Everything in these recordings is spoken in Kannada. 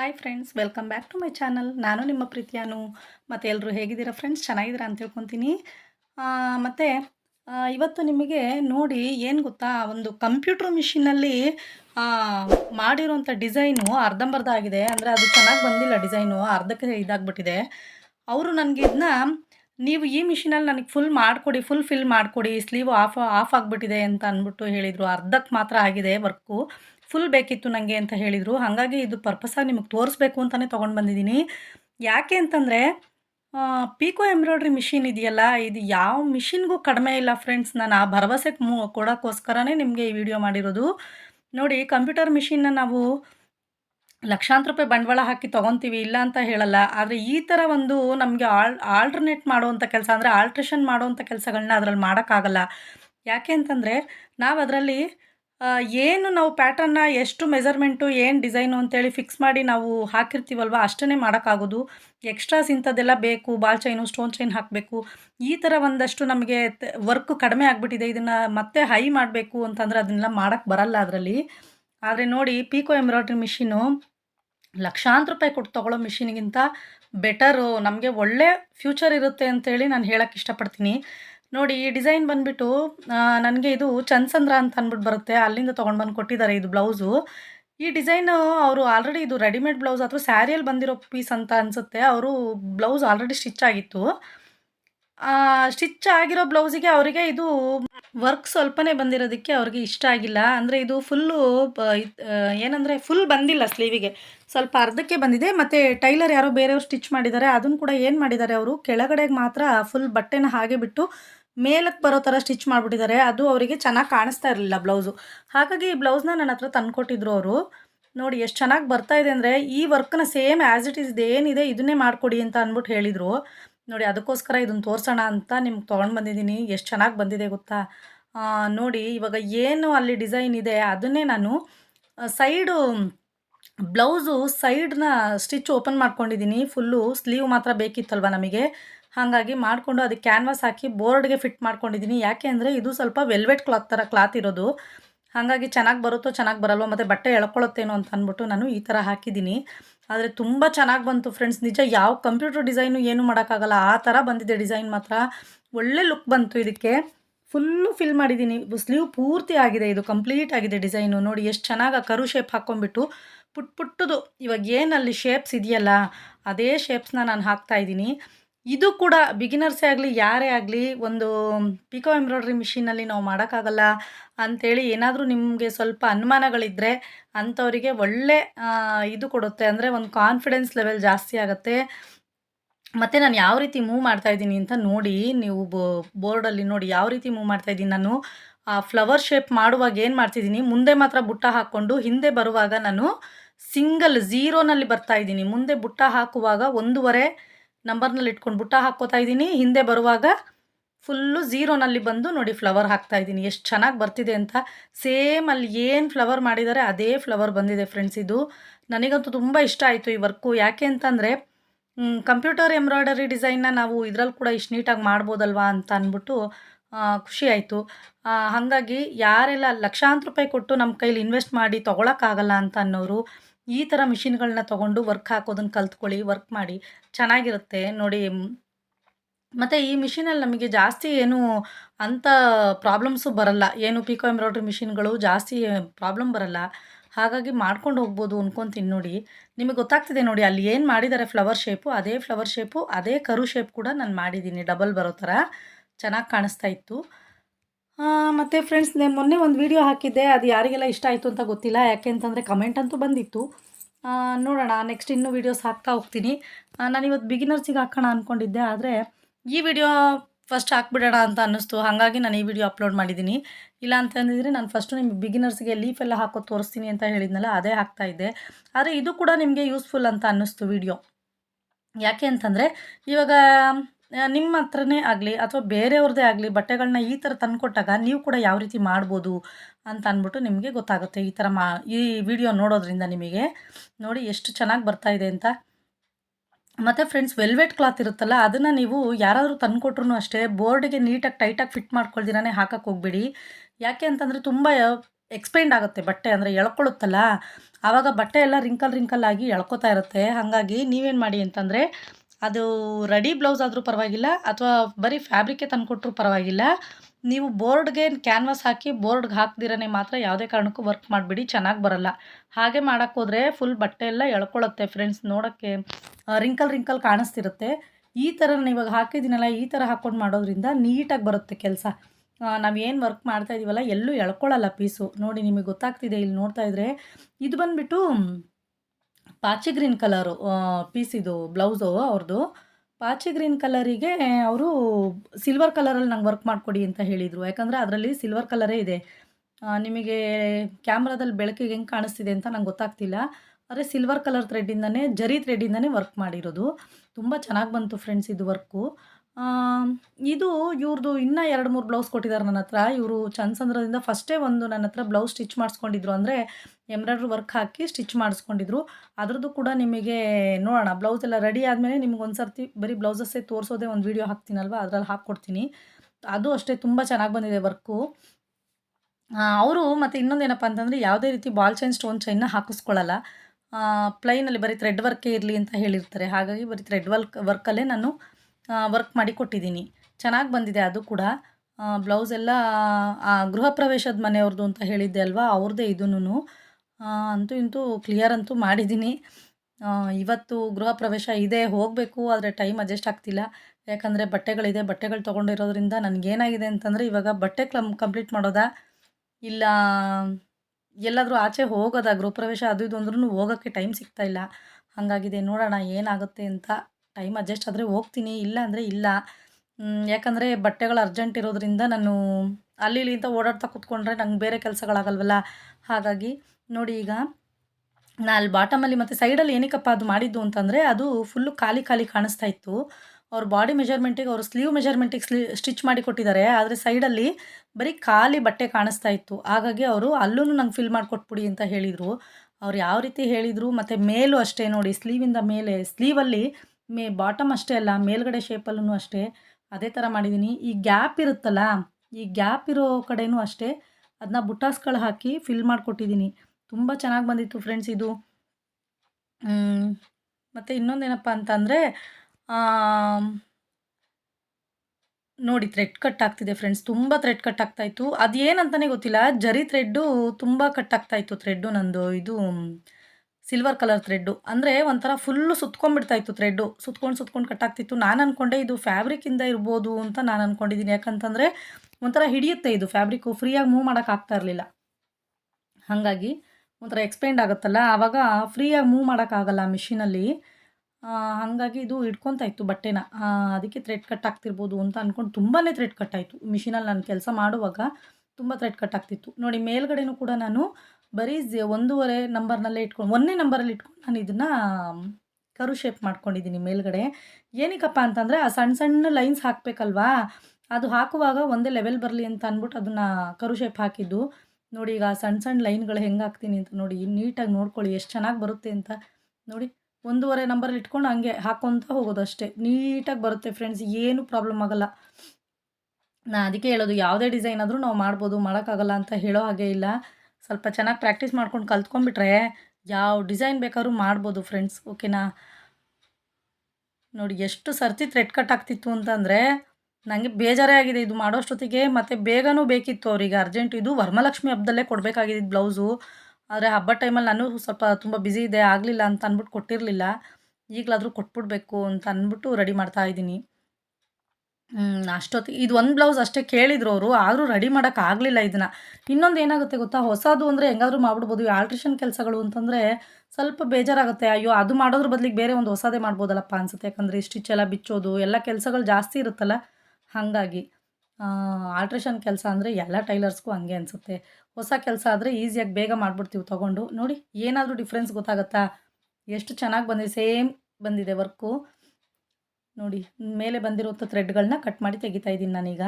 Hi friends welcome back to my channel ನಾನು ನಿಮ್ಮ ಪ್ರೀತಿಯಾನು. ಮತ್ತು ಎಲ್ಲರೂ ಹೇಗಿದ್ದೀರಾ ಫ್ರೆಂಡ್ಸ್ ಚೆನ್ನಾಗಿದ್ದೀರಾ ಅಂತ ತಿಳ್ಕೊತೀನಿ. ಮತ್ತು ಇವತ್ತು ನಿಮಗೆ ನೋಡಿ ಏನು ಗೊತ್ತಾ? ಒಂದು ಕಂಪ್ಯೂಟ್ರ್ ಮಿಷಿನಲ್ಲಿ ಮಾಡಿರೋಂಥ ಡಿಸೈನು ಅರ್ಧಂಬರ್ಧ ಆಗಿದೆ. ಅಂದರೆ ಅದು ಚೆನ್ನಾಗಿ ಬಂದಿಲ್ಲ ಡಿಸೈನು ಅರ್ಧಕ್ಕೆ ಇದಾಗ್ಬಿಟ್ಟಿದೆ. ಅವರು ನನಗೆ ಇದನ್ನ ನೀವು ಈ ಮಿಷಿನಲ್ಲಿ ನನಗೆ ಫುಲ್ ಮಾಡಿಕೊಡಿ ಫುಲ್ ಫಿಲ್ ಮಾಡಿಕೊಡಿ ಸ್ಲೀವ್ ಆಫ್ ಆಫ್ ಆಗಿಬಿಟ್ಟಿದೆ ಅಂತ ಅಂದ್ಬಿಟ್ಟು ಹೇಳಿದರು. ಅರ್ಧಕ್ಕೆ ಮಾತ್ರ ಆಗಿದೆ ವರ್ಕು ಫುಲ್ ಬೇಕಿತ್ತು ನನಗೆ ಅಂತ ಹೇಳಿದರು. ಹಾಗಾಗಿ ಇದು ಪರ್ಪಸಾಗಿ ನಿಮಗೆ ತೋರಿಸ್ಬೇಕು ಅಂತಲೇ ತೊಗೊಂಡು ಬಂದಿದ್ದೀನಿ. ಯಾಕೆ ಅಂತಂದರೆ ಪಿಕೋ ಎಂಬ್ರಾಯ್ಡ್ರಿ ಮಿಷಿನ್ ಇದೆಯಲ್ಲ, ಇದು ಯಾವ ಮಿಷಿನ್ಗೂ ಕಡಿಮೆ ಇಲ್ಲ ಫ್ರೆಂಡ್ಸ್ ನಾನು ಆ ಭರವಸೆ ಮು, ಕೊಡೋಕ್ಕೋಸ್ಕರನೇ ನಿಮಗೆ ಈ ವಿಡಿಯೋ ಮಾಡಿರೋದು. ನೋಡಿ ಕಂಪ್ಯೂಟರ್ ಮಿಷಿನ್ನ ನಾವು ಲಕ್ಷಾಂತರ ರೂಪಾಯಿ ಬಂಡವಾಳ ಹಾಕಿ ತೊಗೊತೀವಿ, ಇಲ್ಲ ಅಂತ ಹೇಳಲ್ಲ. ಆದರೆ ಈ ಥರ ಒಂದು ನಮಗೆ ಆಲ್ ಆಲ್ಟರ್ನೇಟ್ ಮಾಡುವಂಥ ಕೆಲಸ, ಅಂದರೆ ಆಲ್ಟ್ರೇಷನ್ ಮಾಡುವಂಥ ಕೆಲಸಗಳನ್ನ ಅದರಲ್ಲಿ ಮಾಡೋಕ್ಕಾಗಲ್ಲ. ಯಾಕೆ ಅಂತಂದರೆ, ನಾವು ಅದರಲ್ಲಿ ಏನು ನಾವು ಪ್ಯಾಟರ್ನ ಎಷ್ಟು ಮೆಜರ್ಮೆಂಟು ಏನು ಡಿಸೈನು ಅಂತೇಳಿ ಫಿಕ್ಸ್ ಮಾಡಿ ನಾವು ಹಾಕಿರ್ತೀವಲ್ವ? ಅಷ್ಟೇ ಮಾಡೋಕ್ಕಾಗೋದು. ಎಕ್ಸ್ಟ್ರಾಸ್ ಇಂಥದ್ದೆಲ್ಲ ಬೇಕು ಬಾಲ್ ಚೈನು ಸ್ಟೋನ್ ಚೈನ್ ಹಾಕಬೇಕು. ಈ ಥರ ಒಂದಷ್ಟು ನಮಗೆ ವರ್ಕ್ ಕಡಿಮೆ ಆಗಿಬಿಟ್ಟಿದೆ. ಇದನ್ನು ಮತ್ತೆ ಹೈ ಮಾಡಬೇಕು ಅಂತಂದರೆ ಅದನ್ನೆಲ್ಲ ಮಾಡೋಕ್ಕೆ ಬರಲ್ಲ ಅದರಲ್ಲಿ. ಆದರೆ ನೋಡಿ ಪೀಕೋ ಎಂಬ್ರಾಯ್ಡ್ರಿ ಮಿಷಿನು ಲಕ್ಷಾಂತರ ರೂಪಾಯಿ ಕೊಟ್ಟು ತೊಗೊಳ್ಳೋ ಮಿಷಿನ್ಗಿಂತ ಬೆಟರು ನಮಗೆ ಒಳ್ಳೆ ಫ್ಯೂಚರ್ ಇರುತ್ತೆ ಅಂತೇಳಿ ನಾನು ಹೇಳೋಕ್ಕೆ ಇಷ್ಟಪಡ್ತೀನಿ. ನೋಡಿ, ಈ ಡಿಸೈನ್ ಬಂದುಬಿಟ್ಟು ನನಗೆ ಇದು ಚನ್ಸಂದ್ರ ಅಂತ ಅಂದ್ಬಿಟ್ಟು ಬರುತ್ತೆ. ಅಲ್ಲಿಂದ ತೊಗೊಂಡು ಬಂದು ಕೊಟ್ಟಿದ್ದಾರೆ ಇದು ಬ್ಲೌಸು. ಈ ಡಿಸೈನು ಅವರು ಆಲ್ರೆಡಿ ಇದು ರೆಡಿಮೇಡ್ ಬ್ಲೌಸ್ ಅಥವಾ ಸ್ಯಾರಿಯಲ್ಲಿ ಬಂದಿರೋ ಪೀಸ್ ಅಂತ ಅನಿಸುತ್ತೆ. ಅವರು ಬ್ಲೌಸ್ ಆಲ್ರೆಡಿ ಸ್ಟಿಚ್ ಆಗಿತ್ತು. ಸ್ಟಿಚ್ ಆಗಿರೋ ಬ್ಲೌಸಿಗೆ ಅವರಿಗೆ ಇದು ವರ್ಕ್ ಸ್ವಲ್ಪನೇ ಬಂದಿರೋದಕ್ಕೆ ಅವ್ರಿಗೆ ಇಷ್ಟ ಆಗಿಲ್ಲ. ಅಂದರೆ ಇದು ಫುಲ್ಲು ಏನಂದರೆ ಫುಲ್ ಬಂದಿಲ್ಲ ಸ್ಲೀವಿಗೆ. ಸ್ವಲ್ಪ ಅರ್ಧಕ್ಕೆ ಬಂದಿದೆ. ಮತ್ತು ಟೈಲರ್ ಯಾರೋ ಬೇರೆಯವರು ಸ್ಟಿಚ್ ಮಾಡಿದ್ದಾರೆ. ಅದನ್ನು ಕೂಡ ಏನು ಮಾಡಿದ್ದಾರೆ ಅವರು? ಕೆಳಗಡೆಗೆ ಮಾತ್ರ ಫುಲ್ ಬಟ್ಟೆನ ಹಾಗೆ ಬಿಟ್ಟು ಮೇಲಕ್ಕೆ ಬರೋ ಥರ ಸ್ಟಿಚ್ ಮಾಡಿಬಿಟ್ಟಿದ್ದಾರೆ. ಅದು ಅವರಿಗೆ ಚೆನ್ನಾಗಿ ಕಾಣಿಸ್ತಾ ಇರಲಿಲ್ಲ ಬ್ಲೌಸು. ಹಾಗಾಗಿ ಈ ಬ್ಲೌಸ್ನ ನನ್ನ ಹತ್ರ ತಂದುಕೊಟ್ಟಿದ್ರು ಅವರು. ನೋಡಿ, ಎಷ್ಟು ಚೆನ್ನಾಗಿ ಬರ್ತಾ ಇದೆ ಅಂದರೆ ಈ ವರ್ಕ್ನ ಸೇಮ್ ಆ್ಯಸ್ ಇಟ್ ಈಸ್ ಏನಿದೆ ಇದನ್ನೇ ಮಾಡಿಕೊಡಿ ಅಂತ ಅಂದ್ಬಿಟ್ಟು ಹೇಳಿದರು. ನೋಡಿ, ಅದಕ್ಕೋಸ್ಕರ ಇದನ್ನು ತೋರಿಸೋಣ ಅಂತ ನಿಮ್ಗೆ ತೊಗೊಂಡು ಬಂದಿದ್ದೀನಿ. ಎಷ್ಟು ಚೆನ್ನಾಗಿ ಬಂದಿದೆ ಗೊತ್ತಾ? ನೋಡಿ, ಇವಾಗ ಏನು ಅಲ್ಲಿ ಡಿಸೈನ್ ಇದೆ, ಅದನ್ನೇ ನಾನು ಸೈಡು ಬ್ಲೌಸು ಸೈಡ್ನ ಸ್ಟಿಚ್ ಓಪನ್ ಮಾಡ್ಕೊಂಡಿದ್ದೀನಿ. ಫುಲ್ಲು ಸ್ಲೀವ್ ಮಾತ್ರ ಬೇಕಿತ್ತಲ್ವ ನಮಗೆ? ಹಾಗಾಗಿ ಮಾಡಿಕೊಂಡು ಅದಕ್ಕೆ ಕ್ಯಾನ್ವಾಸ್ ಹಾಕಿ ಬೋರ್ಡ್ಗೆ ಫಿಟ್ ಮಾಡ್ಕೊಂಡಿದ್ದೀನಿ ಯಾಕೆ ಅಂದರೆ ಇದು ಸ್ವಲ್ಪ ವೆಲ್ವೆಟ್ ಕ್ಲಾತ್ ಥರ ಕ್ಲಾತ್ ಇರೋದು. ಹಾಗಾಗಿ ಚೆನ್ನಾಗಿ ಬರುತ್ತೋ ಚೆನ್ನಾಗಿ ಬರಲ್ವೋ ಮತ್ತು ಬಟ್ಟೆ ಎಳ್ಕೊಳ್ಳುತ್ತೇನೋ ಅಂತ ಅಂದ್ಬಿಟ್ಟು ನಾನು ಈ ಥರ ಹಾಕಿದ್ದೀನಿ ಆದರೆ ತುಂಬ ಚೆನ್ನಾಗಿ ಬಂತು ಫ್ರೆಂಡ್ಸ್ ನಿಜ ಯಾವ ಕಂಪ್ಯೂಟರ್ ಡಿಸೈನು ಏನು ಮಾಡೋಕ್ಕಾಗಲ್ಲ. ಆ ಥರ ಬಂದಿದೆ ಡಿಸೈನ್ ಮಾತ್ರ. ಒಳ್ಳೆ ಲುಕ್ ಬಂತು ಇದಕ್ಕೆ. ಫುಲ್ಲು ಫಿಲ್ ಮಾಡಿದ್ದೀನಿ ಸ್ಲೀವ್ ಪೂರ್ತಿ ಆಗಿದೆ. ಇದು ಕಂಪ್ಲೀಟ್ ಆಗಿದೆ ಡಿಸೈನು ನೋಡಿ ಎಷ್ಟು ಚೆನ್ನಾಗಿ ಕರು ಶೇಪ್ ಹಾಕ್ಕೊಂಬಿಟ್ಟು ಪುಟ್ ಪುಟ್ಟದು ಇವಾಗ ಏನಲ್ಲಿ ಶೇಪ್ಸ್ ಇದೆಯಲ್ಲ, ಅದೇ ಶೇಪ್ಸ್ನ ನಾನು ಹಾಕ್ತಾ ಇದ್ದೀನಿ ಇದು ಕೂಡ ಬಿಗಿನರ್ಸೇ ಆಗಲಿ, ಯಾರೇ ಆಗಲಿ, ಒಂದು ಪಿಕೋ ಎಂಬ್ರಾಯ್ಡ್ರಿ ಮಿಷಿನಲ್ಲಿ ನಾವು ಮಾಡೋಕ್ಕಾಗಲ್ಲ ಅಂಥೇಳಿ ಏನಾದರೂ ನಿಮಗೆ ಸ್ವಲ್ಪ ಅನುಮಾನಗಳಿದ್ದರೆ ಅಂಥವರಿಗೆ ಒಳ್ಳೆ ಇದು ಕೊಡುತ್ತೆ. ಅಂದರೆ ಒಂದು ಕಾನ್ಫಿಡೆನ್ಸ್ ಲೆವೆಲ್ ಜಾಸ್ತಿ ಆಗುತ್ತೆ. ಮತ್ತು ನಾನು ಯಾವ ರೀತಿ ಮೂವ್ ಮಾಡ್ತಾಯಿದ್ದೀನಿ ಅಂತ ನೋಡಿ, ನೀವು ಬೋರ್ಡಲ್ಲಿ ನೋಡಿ ಯಾವ ರೀತಿ ಮೂವ್ ಮಾಡ್ತಾಯಿದ್ದೀನಿ ನಾನು, ಆ ಫ್ಲವರ್ ಶೇಪ್ ಮಾಡುವಾಗ ಏನು ಮಾಡ್ತಿದ್ದೀನಿ, ಮುಂದೆ ಮಾತ್ರ ಬುಟ್ಟ ಹಾಕ್ಕೊಂಡು ಹಿಂದೆ ಬರುವಾಗ ನಾನು ಸಿಂಗಲ್ ಝೀರೋನಲ್ಲಿ ಬರ್ತಾ ಇದ್ದೀನಿ. ಮುಂದೆ ಬುಟ್ಟ ಹಾಕುವಾಗ ಒಂದೂವರೆ ನಂಬರ್ನಲ್ಲಿ ಇಟ್ಕೊಂಡು ಬುಟ್ಟ ಹಾಕ್ಕೋತಾ ಇದ್ದೀನಿ. ಹಿಂದೆ ಬರುವಾಗ ಫುಲ್ಲು ಝೀರೋನಲ್ಲಿ ಬಂದು ನೋಡಿ ಫ್ಲವರ್ ಹಾಕ್ತಾ ಇದ್ದೀನಿ. ಎಷ್ಟು ಚೆನ್ನಾಗಿ ಬರ್ತಿದೆ ಅಂತ. ಸೇಮ್ ಅಲ್ಲಿ ಏನು ಫ್ಲವರ್ ಮಾಡಿದ್ದಾರೆ ಅದೇ ಫ್ಲವರ್ ಬಂದಿದೆ ಫ್ರೆಂಡ್ಸ್ ಇದು. ನನಗಂತೂ ತುಂಬ ಇಷ್ಟ ಆಯಿತು ಈ ವರ್ಕು. ಯಾಕೆ ಅಂತಂದರೆ ಕಂಪ್ಯೂಟರ್ ಎಂಬ್ರಾಯ್ಡರಿ ಡಿಸೈನ್ನ ನಾವು ಇದರಲ್ಲಿ ಕೂಡ ಇಷ್ಟು ನೀಟಾಗಿ ಮಾಡ್ಬೋದಲ್ವಾ ಅಂತ ಅಂದ್ಬಿಟ್ಟು ಖುಷಿ ಆಯಿತು. ಹಾಗಾಗಿ ಯಾರೆಲ್ಲ ಲಕ್ಷಾಂತರ ರೂಪಾಯಿ ಕೊಟ್ಟು ನಮ್ಮ ಕೈಲಿ ಇನ್ವೆಸ್ಟ್ ಮಾಡಿ ತೊಗೊಳಕ್ಕಾಗಲ್ಲ ಅಂತ ಅನ್ನೋರು ಈ ಥರ ಮಿಷಿನ್ಗಳನ್ನ ತೊಗೊಂಡು ವರ್ಕ್ ಹಾಕೋದನ್ನು ಕಲ್ತ್ಕೊಳ್ಳಿ ವರ್ಕ್ ಮಾಡಿ, ಚೆನ್ನಾಗಿರುತ್ತೆ ನೋಡಿ. ಮತ್ತು ಈ ಮಿಷಿನಲ್ಲಿ ನಮಗೆ ಜಾಸ್ತಿ ಏನು ಅಂಥ ಪ್ರಾಬ್ಲಮ್ಸು ಬರಲ್ಲ. ಏನು ಪಿಕೋ ಎಂಬ್ರಾಯ್ಡ್ರಿ ಮಿಷಿನ್ಗಳು ಜಾಸ್ತಿ ಪ್ರಾಬ್ಲಮ್ ಬರಲ್ಲ. ಹಾಗಾಗಿ ಮಾಡ್ಕೊಂಡು ಹೋಗ್ಬೋದು ಅನ್ಕೊತೀನಿ ನೋಡಿ. ನಿಮಗೆ ಗೊತ್ತಾಗ್ತಿದೆ ನೋಡಿ, ಅಲ್ಲಿ ಏನು ಮಾಡಿದ್ದಾರೆ ಫ್ಲವರ್ ಶೇಪು ಅದೇ ಫ್ಲವರ್ ಶೇಪು ಅದೇ ಕರು ಶೇಪ್ ಕೂಡ ನಾನು ಮಾಡಿದ್ದೀನಿ ಡಬಲ್ ಬರೋ ಥರ ಚೆನ್ನಾಗಿ ಕಾಣಿಸ್ತಾ ಇತ್ತು. ಮತ್ತು ಫ್ರೆಂಡ್ಸ್ ಮೊನ್ನೆ ಒಂದು ವೀಡಿಯೋ ಹಾಕಿದ್ದೆ. ಅದು ಯಾರಿಗೆಲ್ಲ ಇಷ್ಟ ಆಯಿತು ಅಂತ ಗೊತ್ತಿಲ್ಲ. ಯಾಕೆ ಅಂತಂದರೆ ಕಮೆಂಟ್ ಅಂತೂ ಬಂದಿತ್ತು. ನೋಡೋಣ ನೆಕ್ಸ್ಟ್ ಇನ್ನೂ ವೀಡಿಯೋಸ್ ಹಾಕ್ತಾ ಹೋಗ್ತೀನಿ. ನಾನು ಇವತ್ತು ಬಿಗಿನರ್ಸಿಗೆ ಹಾಕೋಣ ಅಂದ್ಕೊಂಡಿದ್ದೆ ಆದರೆ ಈ ವಿಡಿಯೋ ಫಸ್ಟ್ ಹಾಕ್ಬಿಡೋಣ ಅಂತ ಅನ್ನಿಸ್ತು. ಹಾಗಾಗಿ ನಾನು ಈ ವಿಡಿಯೋ ಅಪ್ಲೋಡ್ ಮಾಡಿದ್ದೀನಿ. ಇಲ್ಲ ಅಂತಂದಿದ್ರೆ ನಾನು ಫಸ್ಟು ನಿಮ್ಗೆ ಬಿಗಿನರ್ಸ್ಗೆ ಲೀಫೆಲ್ಲ ಹಾಕೋ ತೋರಿಸ್ತೀನಿ ಅಂತ ಹೇಳಿದ್ನಲ್ಲ, ಅದೇ ಹಾಕ್ತಾ ಇದ್ದೆ. ಆದರೆ ಇದು ಕೂಡ ನಿಮಗೆ ಯೂಸ್ಫುಲ್ ಅಂತ ಅನ್ನಿಸ್ತು ವಿಡಿಯೋ ಯಾಕೆ ಅಂತಂದರೆ ಇವಾಗ ನಿಮ್ಮ ಹತ್ರನೇ ಆಗಲಿ ಅಥವಾ ಬೇರೆಯವ್ರದ್ದೇ ಆಗಲಿ ಬಟ್ಟೆಗಳನ್ನ ಈ ಥರ ತಂದುಕೊಟ್ಟಾಗ ನೀವು ಕೂಡ ಯಾವ ರೀತಿ ಮಾಡ್ಬೋದು ಅಂತ ಅಂದ್ಬಿಟ್ಟು ನಿಮಗೆ ಗೊತ್ತಾಗುತ್ತೆ ಈ ಥರ ಮಾ, ಈ ವಿಡಿಯೋ ನೋಡೋದ್ರಿಂದ ನಿಮಗೆ. ನೋಡಿ ಎಷ್ಟು ಚೆನ್ನಾಗಿ ಬರ್ತಾ ಇದೆ ಅಂತ. ಮತ್ತು ಫ್ರೆಂಡ್ಸ್ ವೆಲ್ವೆಟ್ ಕ್ಲಾತ್ ಇರುತ್ತಲ್ಲ, ಅದನ್ನು ನೀವು ಯಾರಾದರೂ ತಂದುಕೊಟ್ರು ಅಷ್ಟೇ, ಬೋರ್ಡಿಗೆ ನೀಟಾಗಿ, ಟೈಟಾಗಿ ಫಿಟ್ ಮಾಡ್ಕೊಳ್ದಿರಾನೇ ಹಾಕಕ್ಕೆ ಹೋಗ್ಬೇಡಿ. ಯಾಕೆ ಅಂತಂದರೆ ತುಂಬ ಎಕ್ಸ್ಪೆಂಡ್ ಆಗುತ್ತೆ ಬಟ್ಟೆ ಅಂದರೆ ಎಳ್ಕೊಳ್ಳುತ್ತಲ್ಲ ಆವಾಗ ಬಟ್ಟೆ ಎಲ್ಲ ರಿಂಕಲ್ ರಿಂಕಲ್ ಆಗಿ ಎಳ್ಕೊತಾ ಇರುತ್ತೆ. ಹಾಗಾಗಿ ನೀವೇನು ಮಾಡಿ ಅಂತಂದರೆ ಅದು ರೆಡಿ ಬ್ಲೌಸ್ ಆದರೂ ಪರವಾಗಿಲ್ಲ, ಅಥವಾ ಬರೀ ಫ್ಯಾಬ್ರಿಕ್ಕೆ ತಂದುಕೊಟ್ರೂ ಪರವಾಗಿಲ್ಲ. ನೀವು ಬೋರ್ಡ್ಗೆ ಕ್ಯಾನ್ವಾಸ್ ಹಾಕಿ ಬೋರ್ಡ್ಗೆ ಹಾಕ್ದಿರೇ ಮಾತ್ರ ಯಾವುದೇ ಕಾರಣಕ್ಕೂ ವರ್ಕ್ ಮಾಡಿಬಿಡಿ, ಚೆನ್ನಾಗಿ ಬರಲ್ಲ. ಹಾಗೆ ಮಾಡೋಕ್ಕೋದ್ರೆ ಫುಲ್ ಬಟ್ಟೆ ಎಲ್ಲ ಎಳ್ಕೊಳ್ಳುತ್ತೆ ಫ್ರೆಂಡ್ಸ್ ನೋಡೋಕ್ಕೆ ರಿಂಕಲ್ ರಿಂಕಲ್ ಕಾಣಿಸ್ತಿರುತ್ತೆ. ಈ ಥರ ನಾನು ಇವಾಗ ಹಾಕಿದ್ದೀನಲ್ಲ, ಈ ಥರ ಹಾಕ್ಕೊಂಡು ಮಾಡೋದ್ರಿಂದ ನೀಟಾಗಿ ಬರುತ್ತೆ ಕೆಲಸ. ನಾವು ಏನು ವರ್ಕ್ ಮಾಡ್ತಾ ಇದೀವಲ್ಲ, ಎಲ್ಲೂ ಎಳ್ಕೊಳ್ಳಲ್ಲ ಪೀಸು ನೋಡಿ ನಿಮಗೆ ಗೊತ್ತಾಗ್ತಿದೆ, ಇಲ್ಲಿ ನೋಡ್ತಾ ಇದ್ರೆ. ಇದು ಬಂದುಬಿಟ್ಟು ಪಾಚಿ ಗ್ರೀನ್ ಕಲರು ಪೀಸ್ ಇದು ಬ್ಲೌಸು ಅವ್ರದ್ದು ಪಾಚಿ ಗ್ರೀನ್ ಕಲರಿಗೆ ಅವರು ಸಿಲ್ವರ್ ಕಲರಲ್ಲಿ ನಂಗೆ ವರ್ಕ್ ಮಾಡಿಕೊಡಿ ಅಂತ ಹೇಳಿದರು. ಯಾಕಂದರೆ ಅದರಲ್ಲಿ ಸಿಲ್ವರ್ ಕಲರೇ ಇದೆ. ನಿಮಗೆ ಕ್ಯಾಮ್ರಾದಲ್ಲಿ ಬೆಳಕಿಗೆ ಹೆಂಗೆ ಕಾಣಿಸ್ತಿದೆ ಅಂತ ನಂಗೆ ಗೊತ್ತಾಗ್ತಿಲ್ಲ. ಆದರೆ ಸಿಲ್ವರ್ ಕಲರ್ ಥ್ರೆಡ್ಡಿಂದನೇ ಜರಿ ಥ್ರೆಡ್ಡಿಂದನೇ ವರ್ಕ್ ಮಾಡಿರೋದು. ತುಂಬ ಚೆನ್ನಾಗಿ ಬಂತು ಫ್ರೆಂಡ್ಸ್ ಇದು ವರ್ಕು. ಇದು ಇವ್ರದ್ದು ಇನ್ನೂ ಎರಡು ಮೂರು ಬ್ಲೌಸ್ ಕೊಟ್ಟಿದ್ದಾರೆ ನನ್ನ ಹತ್ರ. ಇವರು ಚಂದ್ಸಂದ್ರದಿಂದ ಫಸ್ಟೇ ಒಂದು ನನ್ನ ಹತ್ರ ಬ್ಲೌಸ್ ಸ್ಟಿಚ್ ಮಾಡಿಸ್ಕೊಂಡಿದ್ರು. ಅಂದರೆ ಎಂಬ್ರಾಯ್ಡ್ರಿ ವರ್ಕ್ ಹಾಕಿ ಸ್ಟಿಚ್ ಮಾಡಿಸ್ಕೊಂಡಿದ್ರು. ಅದ್ರದ್ದು ಕೂಡ ನಿಮಗೆ ನೋಡೋಣ. ಬ್ಲೌಸ್ ಎಲ್ಲ ರೆಡಿ ಆದಮೇಲೆ ನಿಮ್ಗೆ ಒಂದು ಸರ್ತಿ ಬರೀ ಬ್ಲೌಸಸ್ಸೇ ತೋರಿಸೋದೇ ಒಂದು ವೀಡಿಯೋ ಹಾಕ್ತೀನಲ್ವ? ಅದ್ರಲ್ಲಿ ಹಾಕ್ಕೊಡ್ತೀನಿ. ಅದು ಅಷ್ಟೇ, ತುಂಬ ಚೆನ್ನಾಗಿ ಬಂದಿದೆ ವರ್ಕು ಅವರು ಮತ್ತು ಇನ್ನೊಂದೇನಪ್ಪ ಅಂತಂದರೆ ಯಾವುದೇ ರೀತಿ ಬಾಲ್ ಚೈನ್ ಸ್ಟೋನ್ ಚೈನ್ನ ಹಾಕಿಸ್ಕೊಳ್ಳಲ್ಲ ಪ್ಲೈನಲ್ಲಿ ಬರೀ ಥ್ರೆಡ್ ವರ್ಕೇ ಇರಲಿ ಅಂತ ಹೇಳಿರ್ತಾರೆ. ಹಾಗಾಗಿ ಬರೀ ಥ್ರೆಡ್ ವರ್ಕ್ ವರ್ಕಲ್ಲೇ ನಾನು ವರ್ಕ್ ಮಾಡಿ ಕೊಟ್ಟಿದ್ದೀನಿ. ಚೆನ್ನಾಗಿ ಬಂದಿದೆ ಅದು ಕೂಡ. ಬ್ಲೌಸ್ ಎಲ್ಲ ಗೃಹ ಪ್ರವೇಶದ ಮನೆಯವ್ರದ್ದು ಅಂತ ಹೇಳಿದ್ದೆ ಅಲ್ವಾ? ಅವ್ರದ್ದೇ ಇದೂ ಅಂತೂ ಇಂತೂ ಕ್ಲಿಯರ್ ಅಂತೂ ಮಾಡಿದ್ದೀನಿ. ಇವತ್ತು ಗೃಹ ಪ್ರವೇಶ ಇದೆ, ಹೋಗಬೇಕು, ಆದರೆ ಟೈಮ್ ಅಡ್ಜಸ್ಟ್ ಆಗ್ತಿಲ್ಲ. ಯಾಕಂದರೆ ಬಟ್ಟೆಗಳಿದೆ, ಬಟ್ಟೆಗಳು ತೊಗೊಂಡಿರೋದ್ರಿಂದ ನನಗೇನಾಗಿದೆ ಅಂತಂದರೆ ಇವಾಗ ಬಟ್ಟೆ ಕ್ಲಮ್ ಕಂಪ್ಲೀಟ್ ಮಾಡೋದಾ? ಇಲ್ಲ, ಎಲ್ಲಾದರೂ ಆಚೆ ಹೋಗೋದಾ ಗೃಹಪ್ರವೇಶ ಅದು ಇದು ಅಂದ್ರೂ ಹೋಗೋಕ್ಕೆ ಟೈಮ್ ಸಿಗ್ತಾಯಿಲ್ಲ ಹಾಗಾಗಿದೆ, ನೋಡೋಣ ಏನಾಗುತ್ತೆ ಅಂತ. ಟೈಮ್ ಅಡ್ಜಸ್ಟ್ ಆದರೆ ಹೋಗ್ತೀನಿ, ಇಲ್ಲ ಅಂದರೆ ಇಲ್ಲ. ಯಾಕಂದರೆ ಬಟ್ಟೆಗಳು ಅರ್ಜೆಂಟ್ ಇರೋದ್ರಿಂದ ನಾನು ಅಲ್ಲಿ ಇಲ್ಲಿಂದ ಓಡಾಡ್ತಾ ಕೂತ್ಕೊಂಡ್ರೆ ನಂಗೆ ಬೇರೆ ಕೆಲಸಗಳಾಗಲ್ವಲ್ಲ? ಹಾಗಾಗಿ ನೋಡಿ ಈಗ ನಾ ಅಲ್ಲಿ ಬಾಟಮಲ್ಲಿ ಮತ್ತು ಸೈಡಲ್ಲಿ ಏನಕ್ಕಪ್ಪ ಅದು ಮಾಡಿದ್ದು ಅಂತಂದರೆ ಅದು ಫುಲ್ಲು ಖಾಲಿ ಖಾಲಿ ಕಾಣಿಸ್ತಾ ಇತ್ತು. ಅವ್ರ ಬಾಡಿ ಮೆಜರ್ಮೆಂಟಿಗೆ ಅವ್ರ ಸ್ಲೀವ್ ಮೆಜರ್ಮೆಂಟಿಗೆ ಸ್ಲಿ ಸ್ಟಿಚ್ ಮಾಡಿ ಕೊಟ್ಟಿದ್ದಾರೆ. ಆದರೆ ಸೈಡಲ್ಲಿ ಬರೀ ಖಾಲಿ ಬಟ್ಟೆ ಕಾಣಿಸ್ತಾ ಇತ್ತು. ಹಾಗಾಗಿ ಅವರು ಅಲ್ಲೂ ನಂಗೆ ಫಿಲ್ ಮಾಡಿಕೊಟ್ಬಿಡಿ ಅಂತ ಹೇಳಿದರು. ಅವ್ರು ಯಾವ ರೀತಿ ಹೇಳಿದರು, ಮತ್ತು ಮೇಲೂ ಅಷ್ಟೇ ನೋಡಿ ಸ್ಲೀವಿಂದ ಮೇಲೆ ಸ್ಲೀವಲ್ಲಿ ಮೇ ಬಾಟಮ್ ಅಷ್ಟೇ ಅಲ್ಲ, ಮೇಲ್ಗಡೆ ಶೇಪಲ್ಲೂ ಅಷ್ಟೇ, ಅದೇ ಥರ ಮಾಡಿದ್ದೀನಿ ಈ ಗ್ಯಾಪ್ ಇರುತ್ತಲ್ಲ, ಈ ಗ್ಯಾಪ್ ಇರೋ ಕಡೆನೂ ಅಷ್ಟೇ ಅದನ್ನ ಬುಟಾಸ್ಗಳು ಹಾಕಿ ಫಿಲ್ ಮಾಡಿಕೊಟ್ಟಿದ್ದೀನಿ ತುಂಬ ಚೆನ್ನಾಗಿ ಬಂದಿತ್ತು ಫ್ರೆಂಡ್ಸ್ ಇದು. ಮತ್ತು ಇನ್ನೊಂದೇನಪ್ಪ ಅಂತಂದರೆ ನೋಡಿ ಥ್ರೆಡ್ ಕಟ್ ಆಗ್ತಿದೆ ಫ್ರೆಂಡ್ಸ್ ತುಂಬ ಥ್ರೆಡ್ ಕಟ್ ಆಗ್ತಾಯಿತ್ತು ಅದು ಏನಂತಲೇ ಗೊತ್ತಿಲ್ಲ, ಜರಿ ಥ್ರೆಡ್ಡು ತುಂಬ ಕಟ್ ಆಗ್ತಾಯಿತ್ತು ಥ್ರೆಡ್ಡು ನಂದು, ಇದು ಸಿಲ್ವರ್ ಕಲರ್ ಥ್ರೆಡ್ಡು ಅಂದರೆ ಒಂಥರ ಫುಲ್ಲು ಸುತ್ಕೊಂಡ್ಬಿಡ್ತಾ ಇತ್ತು ಥ್ರೆಡ್ಡು ಸುತ್ಕೊಂಡು ಸುತ್ಕೊಂಡು ಕಟ್ಟಾಗ್ತಿತ್ತು ನಾನು ಅಂದ್ಕೊಂಡೆ ಇದು ಫ್ಯಾಬ್ರಿಕ್ಕಿಂದ ಇರ್ಬೋದು ಅಂತ ನಾನು ಅಂದ್ಕೊಂಡಿದ್ದೀನಿ ಯಾಕಂತಂದರೆ ಒಂಥರ ಹಿಡಿಯುತ್ತೆ ಇದು ಫ್ಯಾಬ್ರಿಕ್ಕು ಫ್ರೀಯಾಗಿ ಮೂವ್ ಮಾಡೋಕ್ಕಾಗ್ತಾ ಇರಲಿಲ್ಲ. ಹಾಗಾಗಿ ಒಂಥರ ಎಕ್ಸ್ಪೆಂಡ್ ಆಗುತ್ತಲ್ಲ. ಆವಾಗ ಫ್ರೀಯಾಗಿ ಮೂವ್ ಮಾಡೋಕ್ಕಾಗಲ್ಲ ಮಿಷಿನಲ್ಲಿ ಹಾಗಾಗಿ ಇದು ಹಿಡ್ಕೊತಾ ಇತ್ತು ಬಟ್ಟೆನ ಅದಕ್ಕೆ ಥ್ರೆಡ್ ಕಟ್ ಆಗ್ತಿರ್ಬೋದು ಅಂತ ಅಂದ್ಕೊಂಡು ತುಂಬಾ ಥ್ರೆಡ್ ಕಟ್ ಆಯಿತು. ಮಿಷಿನಲ್ಲಿ ನಾನು ಕೆಲಸ ಮಾಡುವಾಗ ತುಂಬ ಥ್ರೆಡ್ ಕಟ್ ಆಗ್ತಿತ್ತು. ನೋಡಿ ಮೇಲ್ಗಡೆನೂ ಕೂಡ ನಾನು ಬರೀ ಝೆ ಒಂದೂವರೆ ನಂಬರ್ನಲ್ಲೇ ಇಟ್ಕೊಂಡು, ಒಂದನೇ ನಂಬರಲ್ಲಿ ಇಟ್ಕೊಂಡು ನಾನು ಇದನ್ನು ಕರು ಶೇಪ್ ಮಾಡ್ಕೊಂಡಿದ್ದೀನಿ ಮೇಲ್ಗಡೆ. ಏನಕ್ಕಪ್ಪ ಅಂತಂದರೆ ಆ ಸಣ್ಣ ಸಣ್ಣ ಲೈನ್ಸ್ ಹಾಕಬೇಕಲ್ವಾ? ಅದು ಹಾಕುವಾಗ ಒಂದೇ ಲೆವೆಲ್ ಬರಲಿ ಅಂತ ಅಂದ್ಬಿಟ್ಟು ಅದನ್ನು ಕರು ಶೇಪ್ ಹಾಕಿದ್ದು. ನೋಡಿ ಈಗ ಸಣ್ಣ ಸಣ್ಣ ಲೈನ್ಗಳು ಹೆಂಗೆ ಹಾಕ್ತೀನಿ ಅಂತ ನೋಡಿ ನೀಟಾಗಿ ನೋಡ್ಕೊಳ್ಳಿ ಎಷ್ಟು ಚೆನ್ನಾಗಿ ಬರುತ್ತೆ ಅಂತ. ನೋಡಿ, ಒಂದೂವರೆ ನಂಬರಲ್ಲಿ ಇಟ್ಕೊಂಡು ಹಂಗೆ ಹಾಕ್ಕೊತ ಹೋಗೋದು ಅಷ್ಟೇ. ನೀಟಾಗಿ ಬರುತ್ತೆ ಫ್ರೆಂಡ್ಸ್ ಏನು ಪ್ರಾಬ್ಲಮ್ ಆಗಲ್ಲ. ನಾ ಅದಕ್ಕೆ ಹೇಳೋದು, ಯಾವುದೇ ಡಿಸೈನ್ ಆದರೂ ನಾವು ಮಾಡ್ಬೋದು, ಮಾಡೋಕ್ಕಾಗಲ್ಲ ಅಂತ ಹೇಳೋ ಹಾಗೆ ಇಲ್ಲ. ಸ್ವಲ್ಪ ಚೆನ್ನಾಗಿ ಪ್ರಾಕ್ಟೀಸ್ ಮಾಡ್ಕೊಂಡು ಕಲ್ತ್ಕೊಂಡ್ಬಿಟ್ರೆ ಯಾವ ಡಿಸೈನ್ ಬೇಕಾದ್ರೂ ಮಾಡ್ಬೋದು ಫ್ರೆಂಡ್ಸ್ ಓಕೆನಾ ನೋಡಿ ಎಷ್ಟು ಸರ್ತಿ ಥ್ರೆಡ್ ಕಟ್ ಆಗ್ತಿತ್ತು ಅಂತಂದರೆ ನನಗೆ ಬೇಜಾರೇ ಆಗಿದೆ ಇದು ಮಾಡೋಷ್ಟೊತ್ತಿಗೆ, ಮತ್ತು ಬೇಗನೂ ಬೇಕಿತ್ತು ಅವರಿಗೆ ಅರ್ಜೆಂಟ್ ಇದು ವರಮಲಕ್ಷ್ಮಿ ಹಬ್ಬದಲ್ಲೇ ಕೊಡಬೇಕಾಗಿದ್ದು ಬ್ಲೌಸು ಆದರೆ ಹಬ್ಬದ ಟೈಮಲ್ಲಿ ನಾನು ಸ್ವಲ್ಪ ತುಂಬ ಬ್ಯುಸಿ ಇದೆ ಆಗಲಿಲ್ಲ ಅಂತ ಅಂದ್ಬಿಟ್ಟು ಕೊಟ್ಟಿರಲಿಲ್ಲ. ಈಗಲಾದರೂ ಕೊಟ್ಬಿಡ್ಬೇಕು ಅಂತ ಅಂದ್ಬಿಟ್ಟು ರೆಡಿ ಮಾಡ್ತಾ ಇದ್ದೀನಿ. ಅಷ್ಟೊತ್ತಿಗೆ ಇದು ಒಂದು ಬ್ಲೌಸ್ ಅಷ್ಟೇ ಕೇಳಿದ್ರು ಅವರು, ಆದರೂ ರೆಡಿ ಮಾಡೋಕ್ಕಾಗಲಿಲ್ಲ ಇದನ್ನು ಇನ್ನೊಂದು ಏನಾಗುತ್ತೆ ಗೊತ್ತಾ? ಹೊಸದು ಅಂದರೆ ಹೆಂಗಾದರೂ ಮಾಡ್ಬಿಡ್ಬೋದು. ಆಲ್ಟ್ರೇಷನ್ ಕೆಲಸಗಳು ಅಂತಂದರೆ ಸ್ವಲ್ಪ ಬೇಜಾರಾಗುತ್ತೆ. ಅಯ್ಯೋ, ಅದು ಮಾಡೋದ್ರ ಬದಲಿಗೆ ಬೇರೆ ಒಂದು ಹೊಸದೇ ಮಾಡ್ಬೋದಲ್ಲಪ್ಪ ಅನ್ಸುತ್ತೆ. ಯಾಕಂದರೆ ಸ್ಟಿಚ್ ಎಲ್ಲ ಬಿಚ್ಚೋದು, ಎಲ್ಲ ಕೆಲಸಗಳು ಜಾಸ್ತಿ ಇರುತ್ತಲ್ಲ? ಹಾಗಾಗಿ ಆಲ್ಟ್ರೇಷನ್ ಕೆಲಸ ಅಂದರೆ ಎಲ್ಲ ಟೈಲರ್ಸ್ಗೂ ಹಂಗೆ ಅನಿಸುತ್ತೆ. ಹೊಸ ಕೆಲಸ ಆದರೆ ಈಸಿಯಾಗಿ ಬೇಗ ಮಾಡಿಬಿಡ್ತೀವಿ ತೊಗೊಂಡು. ನೋಡಿ, ಏನಾದರೂ ಡಿಫ್ರೆನ್ಸ್ ಗೊತ್ತಾಗುತ್ತಾ? ಎಷ್ಟು ಚೆನ್ನಾಗಿ ಬಂದಿದೆ, ಸೇಮ್ ಬಂದಿದೆ ವರ್ಕು ನೋಡಿ, ಮೇಲೆ ಬಂದಿರುವಂಥ ಥ್ರೆಡ್ಗಳನ್ನ ಕಟ್ ಮಾಡಿ ತೆಗಿತಾ ಇದ್ದೀನಿ ನಾನೀಗ.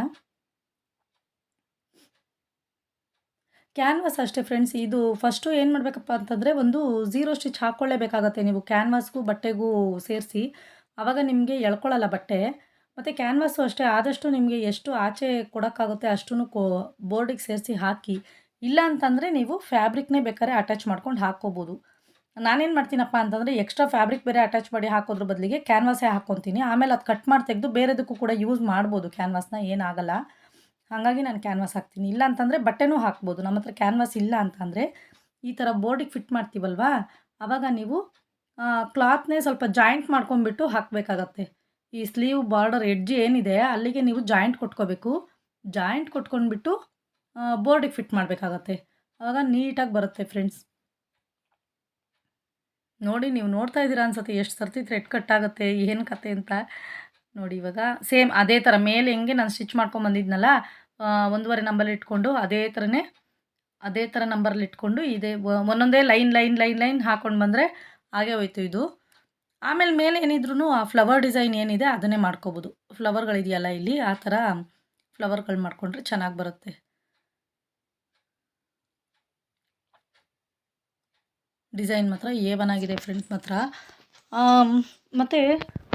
ಕ್ಯಾನ್ವಾಸ್ ಅಷ್ಟೇ ಫ್ರೆಂಡ್ಸ್ ಇದು ಫಸ್ಟು ಏನು ಮಾಡಬೇಕಪ್ಪ ಅಂತಂದರೆ ಒಂದು ಝೀರೋ ಸ್ಟಿಚ್ ಹಾಕ್ಕೊಳ್ಳೇಬೇಕಾಗತ್ತೆ ನೀವು ಕ್ಯಾನ್ವಾಸ್ಗೂ ಬಟ್ಟೆಗೂ ಸೇರಿಸಿ. ಆವಾಗ ನಿಮಗೆ ಎಳ್ಕೊಳ್ಳಲ್ಲ ಬಟ್ಟೆ. ಮತ್ತು ಕ್ಯಾನ್ವಾಸು ಅಷ್ಟೇ, ಆದಷ್ಟು ನಿಮಗೆ ಎಷ್ಟು ಆಚೆ ಕೊಡೋಕ್ಕಾಗುತ್ತೆ ಅಷ್ಟೂ ಕೋ ಬೋರ್ಡಿಗೆ ಸೇರಿಸಿ ಹಾಕಿ. ಇಲ್ಲ ಅಂತಂದರೆ ನೀವು ಫ್ಯಾಬ್ರಿಕ್ನೇ ಬೇಕಾದ್ರೆ ಅಟ್ಯಾಚ್ ಮಾಡ್ಕೊಂಡು ಹಾಕ್ಕೋಬೋದು. ನಾನೇನು ಮಾಡ್ತೀನಪ್ಪ ಅಂತಂದರೆ ಎಕ್ಸ್ಟ್ರಾ ಫ್ಯಾಬ್ರಿಕ್ ಬೇರೆ ಅಟ್ಯಾಚ್ ಮಾಡಿ ಹಾಕೋದ್ರ ಬದಲಿಗೆ ಕ್ಯಾನ್ವಾಸೇ ಹಾಕ್ಕೊತೀನಿ ಆಮೇಲೆ ಅದು ಕಟ್ ಮಾಡಿ ತೆಗೆದು ಬೇರೆದಕ್ಕೂ ಕೂಡ ಯೂಸ್ ಮಾಡ್ಬೋದು. ಕ್ಯಾನ್ವಾಸ್ನ ಏನಾಗಲ್ಲ ಹಾಗಾಗಿ ನಾನು ಕ್ಯಾನ್ವಾಸ್ ಹಾಕ್ತೀನಿ. ಇಲ್ಲ ಅಂತಂದರೆ ಬಟ್ಟೆನೂ ಹಾಕ್ಬೋದು. ನಮ್ಮ ಹತ್ರ ಕ್ಯಾನ್ವಾಸ್ ಇಲ್ಲ ಅಂತಂದರೆ ಈ ಥರ ಬೋರ್ಡಿಗೆ ಫಿಟ್ ಮಾಡ್ತೀವಲ್ವಾ? ಆವಾಗ ನೀವು ಕ್ಲಾತ್ನೇ ಸ್ವಲ್ಪ ಜಾಯಿಂಟ್ ಮಾಡ್ಕೊಂಬಿಟ್ಟು ಹಾಕಬೇಕಾಗತ್ತೆ. ಈ ಸ್ಲೀವ್ ಬಾರ್ಡರ್ ಎಡ್ಜ್ ಏನಿದೆ ಅಲ್ಲಿಗೆ ನೀವು ಜಾಯಿಂಟ್ ಕೊಟ್ಕೋಬೇಕು. ಜಾಯಿಂಟ್ ಕೊಟ್ಕೊಂಡ್ಬಿಟ್ಟು ಬೋರ್ಡಿಗೆ ಫಿಟ್ ಮಾಡಬೇಕಾಗತ್ತೆ. ಆವಾಗ ನೀಟಾಗಿ ಬರುತ್ತೆ ಫ್ರೆಂಡ್ಸ್ ನೋಡಿ ನೀವು ನೋಡ್ತಾ ಇದ್ದೀರಾ ಅನ್ಸುತ್ತೆ, ಎಷ್ಟು ಸರ್ತಿ ಥ್ರೆಡ್ ಕಟ್ ಆಗುತ್ತೆ, ಏನು ಕತೆ ಅಂತ. ನೋಡಿ ಇವಾಗ ಸೇಮ್ ಅದೇ ಥರ ಮೇಲೆ ಹೆಂಗೆ ನಾನು ಸ್ಟಿಚ್ ಮಾಡ್ಕೊಂಬಂದಿದ್ನಲ್ಲ ಒಂದೂವರೆ ನಂಬರ್ ಇಟ್ಕೊಂಡು ಅದೇ ಥರನೇ ಅದೇ ಥರ ನಂಬರಲ್ಲಿ ಇಟ್ಕೊಂಡು ಇದೇ ಒಂದೊಂದೇ ಲೈನ್ ಲೈನ್ ಲೈನ್ ಲೈನ್ ಹಾಕ್ಕೊಂಡು ಬಂದರೆ ಹಾಗೆ ಹೋಯ್ತು ಇದು. ಆಮೇಲೆ ಮೇಲೆ ಏನಿದ್ರು ಆ ಫ್ಲವರ್ ಡಿಸೈನ್ ಏನಿದೆ ಅದನ್ನೇ ಮಾಡ್ಕೋಬೋದು. ಫ್ಲವರ್ಗಳಿದೆಯಲ್ಲ ಇಲ್ಲಿ, ಆ ಥರ ಫ್ಲವರ್ಗಳು ಮಾಡಿಕೊಂಡ್ರೆ ಚೆನ್ನಾಗಿ ಬರುತ್ತೆ. ಡಿಸೈನ್ ಮಾತ್ರ ಎ ಆಗಿದೆ ಫ್ರೆಂಡ್ಸ್ ಮಾತ್ರ. ಮತ್ತು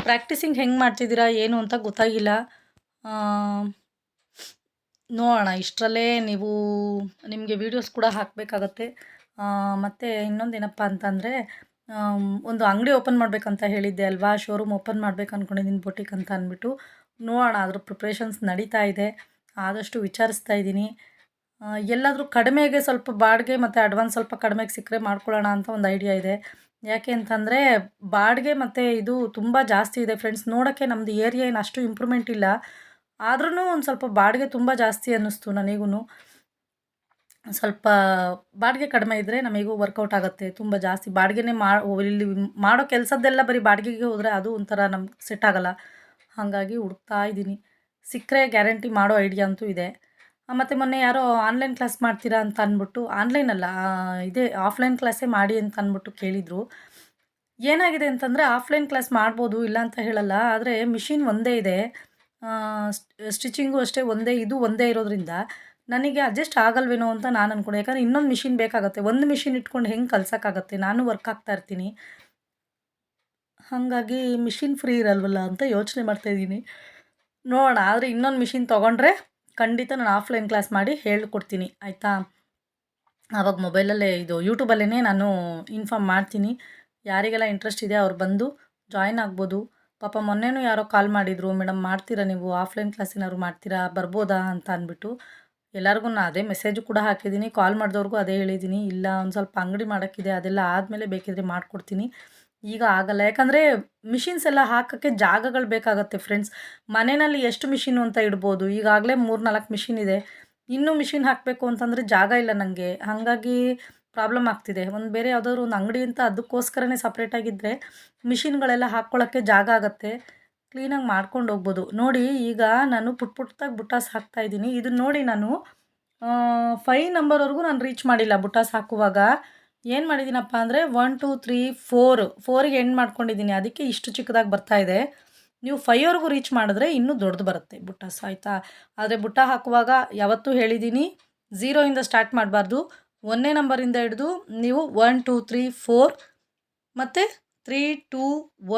ಪ್ರಾಕ್ಟೀಸಿಂಗ್ ಹೆಂಗೆ ಮಾಡ್ತಿದ್ದೀರಾ, ಏನು ಅಂತ ಗೊತ್ತಾಗಿಲ್ಲ. ನೋಡೋಣ, ಇಷ್ಟರಲ್ಲೇ ನೀವು ನಿಮಗೆ ವೀಡಿಯೋಸ್ ಕೂಡ ಹಾಕಬೇಕಾಗತ್ತೆ. ಮತ್ತು ಇನ್ನೊಂದೇನಪ್ಪ ಅಂತಂದರೆ ಒಂದು ಅಂಗಡಿ ಓಪನ್ ಮಾಡಬೇಕಂತ ಹೇಳಿದ್ದೆ ಅಲ್ವಾ ಶೋರೂಮ್ ಓಪನ್ ಮಾಡಬೇಕು ಅಂದ್ಕೊಂಡಿದ್ದೀನಿ ಬೊಟಿಕ್ ಅಂತ ಅಂದ್ಬಿಟ್ಟು. ನೋಡೋಣ, ಅದ್ರ ಪ್ರಿಪ್ರೇಷನ್ಸ್ ನಡೀತಾ ಇದೆ. ಆದಷ್ಟು ವಿಚಾರಿಸ್ತಾ ಇದ್ದೀನಿ. ಎಲ್ಲಾದರೂ ಕಡಿಮೆಗೆ ಸ್ವಲ್ಪ ಬಾಡಿಗೆ ಮತ್ತು ಅಡ್ವಾನ್ಸ್ ಸ್ವಲ್ಪ ಕಡಿಮೆಗೆ ಸಿಕ್ಕರೆ ಮಾಡ್ಕೊಳ್ಳೋಣ ಅಂತ ಒಂದು ಐಡಿಯಾ ಇದೆ. ಯಾಕೆ ಅಂತಂದರೆ ಬಾಡಿಗೆ ಮತ್ತು ಇದು ತುಂಬ ಜಾಸ್ತಿ ಇದೆ ಫ್ರೆಂಡ್ಸ್ ನೋಡೋಕ್ಕೆ ನಮ್ಮದು ಏರಿಯಾ ಏನು ಅಷ್ಟು ಇಂಪ್ರೂವ್ಮೆಂಟ್ ಇಲ್ಲ. ಆದ್ರೂ ಒಂದು ಸ್ವಲ್ಪ ಬಾಡಿಗೆ ತುಂಬ ಜಾಸ್ತಿ ಅನ್ನಿಸ್ತು ನನಗೂ ಸ್ವಲ್ಪ ಬಾಡಿಗೆ ಕಡಿಮೆ ಇದ್ದರೆ ನಮಗೂ ವರ್ಕೌಟ್ ಆಗುತ್ತೆ. ತುಂಬ ಜಾಸ್ತಿ ಬಾಡಿಗೆನೇ ಮಾ, ಇಲ್ಲಿ ಮಾಡೋ ಕೆಲಸದ್ದೆಲ್ಲ ಬರೀ ಬಾಡಿಗೆಗೆ ಹೋದರೆ ಅದು ಒಂಥರ ನಮ್ಗೆ ಸೆಟ್ ಆಗೋಲ್ಲ. ಹಾಗಾಗಿ ಹುಡುಕ್ತಾ ಇದ್ದೀನಿ. ಸಿಕ್ಕರೆ ಗ್ಯಾರಂಟಿ ಮಾಡೋ ಐಡಿಯಾ ಅಂತೂ ಇದೆ. ಮತ್ತು ಮೊನ್ನೆ ಯಾರೋ ಆನ್ಲೈನ್ ಕ್ಲಾಸ್ ಮಾಡ್ತೀರಾ ಅಂತ ಅಂದ್ಬಿಟ್ಟು ಆನ್ಲೈನ್ ಅಲ್ಲ ಇದೇ ಆಫ್ಲೈನ್ ಕ್ಲಾಸೇ ಮಾಡಿ ಅಂತ ಅಂದ್ಬಿಟ್ಟು ಕೇಳಿದರು. ಏನಾಗಿದೆ ಅಂತಂದರೆ ಆಫ್ಲೈನ್ ಕ್ಲಾಸ್ ಮಾಡ್ಬೋದು, ಇಲ್ಲ ಅಂತ ಹೇಳಲ್ಲ, ಆದರೆ ಮಿಷಿನ್ ಒಂದೇ ಇದೆ. ಸ್ಟಿಚಿಂಗು ಅಷ್ಟೇ ಒಂದೇ, ಇದು ಒಂದೇ ಇರೋದ್ರಿಂದ ನನಗೆ ಅಡ್ಜಸ್ಟ್ ಆಗಲ್ವೇನೋ ಅಂತ ನಾನು ಅಂದ್ಕೊಂಡೆ ಯಾಕಂದರೆ ಇನ್ನೊಂದು ಮಿಷಿನ್ ಬೇಕಾಗುತ್ತೆ. ಒಂದು ಮಿಷಿನ್ ಇಟ್ಕೊಂಡು ಹೆಂಗೆ ಕಲ್ಸೋಕ್ಕಾಗತ್ತೆ? ನಾನು ವರ್ಕ್ ಆಗ್ತಾ ಇರ್ತೀನಿ. ಹಾಗಾಗಿ ಮಿಷಿನ್ ಫ್ರೀ ಇರಲ್ವಲ್ಲ ಅಂತ ಯೋಚನೆ ಮಾಡ್ತಾಯಿದ್ದೀನಿ ನೋಡೋಣ, ಆದರೆ ಇನ್ನೊಂದು ಮಿಷಿನ್ ತೊಗೊಂಡ್ರೆ ಖಂಡಿತ ನಾನು ಆಫ್ಲೈನ್ ಕ್ಲಾಸ್ ಮಾಡಿ ಹೇಳ್ಕೊಡ್ತೀನಿ, ಆಯಿತಾ? ಆವಾಗ ಮೊಬೈಲಲ್ಲೇ ಇದು ಯೂಟ್ಯೂಬಲ್ಲೇ ನಾನು ಇನ್ಫಾರ್ಮ್ ಮಾಡ್ತೀನಿ. ಯಾರಿಗೆಲ್ಲ ಇಂಟ್ರೆಸ್ಟ್ ಇದೆ ಅವ್ರು ಬಂದು ಜಾಯಿನ್ ಆಗ್ಬೋದು. ಪಾಪ ಮೊನ್ನೆನೂ ಯಾರೋ ಕಾಲ್ ಮಾಡಿದರು, ಮೇಡಮ್ ಮಾಡ್ತೀರಾ ನೀವು? ಆಫ್ಲೈನ್ ಕ್ಲಾಸ್ ಏನಾದ್ರು ಮಾಡ್ತೀರಾ? ಬರ್ಬೋದಾ? ಅಂತ ಅಂದ್ಬಿಟ್ಟು ಎಲ್ಲರಿಗೂ ನಾನು ಅದೇ ಮೆಸೇಜು ಕೂಡ ಹಾಕಿದ್ದೀನಿ. ಕಾಲ್ ಮಾಡಿದವ್ರಿಗೂ ಅದೇ ಹೇಳಿದ್ದೀನಿ. ಇಲ್ಲ, ಒಂದು ಸ್ವಲ್ಪ ಅಂಗಡಿ ಮಾಡೋಕ್ಕಿದೆ, ಅದೆಲ್ಲ ಆದಮೇಲೆ ಬೇಕಿದ್ರೆ ಮಾಡಿಕೊಡ್ತೀನಿ. ಈಗ ಆಗಲ್ಲ. ಯಾಕಂದರೆ ಮಿಷಿನ್ಸ್ ಎಲ್ಲ ಹಾಕೋಕ್ಕೆ ಜಾಗಗಳು ಬೇಕಾಗತ್ತೆ ಫ್ರೆಂಡ್ಸ್ ಮನೆಯಲ್ಲಿ ಎಷ್ಟು ಮಿಷಿನು ಅಂತ ಇಡ್ಬೋದು? ಈಗಾಗಲೇ ಮೂರು ನಾಲ್ಕು ಮಿಷಿನ್ ಇದೆ. ಇನ್ನೂ ಮಿಷಿನ್ ಹಾಕಬೇಕು ಅಂತಂದರೆ ಜಾಗ ಇಲ್ಲ ನನಗೆ ಹಾಗಾಗಿ ಪ್ರಾಬ್ಲಮ್ ಆಗ್ತಿದೆ. ಒಂದು ಬೇರೆ ಯಾವುದಾದ್ರು ಒಂದು ಅಂಗಡಿ ಅಂತ ಅದಕ್ಕೋಸ್ಕರನೇ ಸಪ್ರೇಟಾಗಿದ್ದರೆ ಮಿಷಿನ್ಗಳೆಲ್ಲ ಹಾಕ್ಕೊಳ್ಳೋಕ್ಕೆ ಜಾಗ ಆಗುತ್ತೆ. ಕ್ಲೀನಾಗಿ ಮಾಡ್ಕೊಂಡು ಹೋಗ್ಬೋದು. ನೋಡಿ, ಈಗ ನಾನು ಪುಟ್ ಬುಟಾಸ್ ಬುಟ್ಟಾಸ್ ಹಾಕ್ತಾಯಿದ್ದೀನಿ ಇದನ್ನು ನೋಡಿ ನಾನು ಫೈ ನಂಬರ್ವರೆಗೂ ನಾನು ರೀಚ್ ಮಾಡಿಲ್ಲ ಬುಟಾಸ್ ಹಾಕುವಾಗ. ಏನು ಮಾಡಿದ್ದೀನಪ್ಪ ಅಂದರೆ ಒನ್ ಟೂ ತ್ರೀ ಫೋರ್ ಫೋರಿಗೆ ಎಂಡ್ ಮಾಡ್ಕೊಂಡಿದ್ದೀನಿ ಅದಕ್ಕೆ ಇಷ್ಟು ಚಿಕ್ಕದಾಗಿ ಬರ್ತಾ ಇದೆ. ನೀವು ಫೈವ್ವರೆಗೂ ರೀಚ್ ಮಾಡಿದ್ರೆ ಇನ್ನೂ ದೊಡ್ಡದು ಬರುತ್ತೆ ಬುಟ್ಟ ಆಯಿತಾ ಆದರೆ ಬುಟ್ಟ ಹಾಕುವಾಗ ಯಾವತ್ತೂ ಹೇಳಿದ್ದೀನಿ ಝೀರೋಯಿಂದ ಸ್ಟಾರ್ಟ್ ಮಾಡಬಾರ್ದು. ಒಂದನೇ ನಂಬರಿಂದ ಹಿಡಿದು ನೀವು ಒನ್ ಟೂ ತ್ರೀ ಫೋರ್ ಮತ್ತು ತ್ರೀ ಟೂ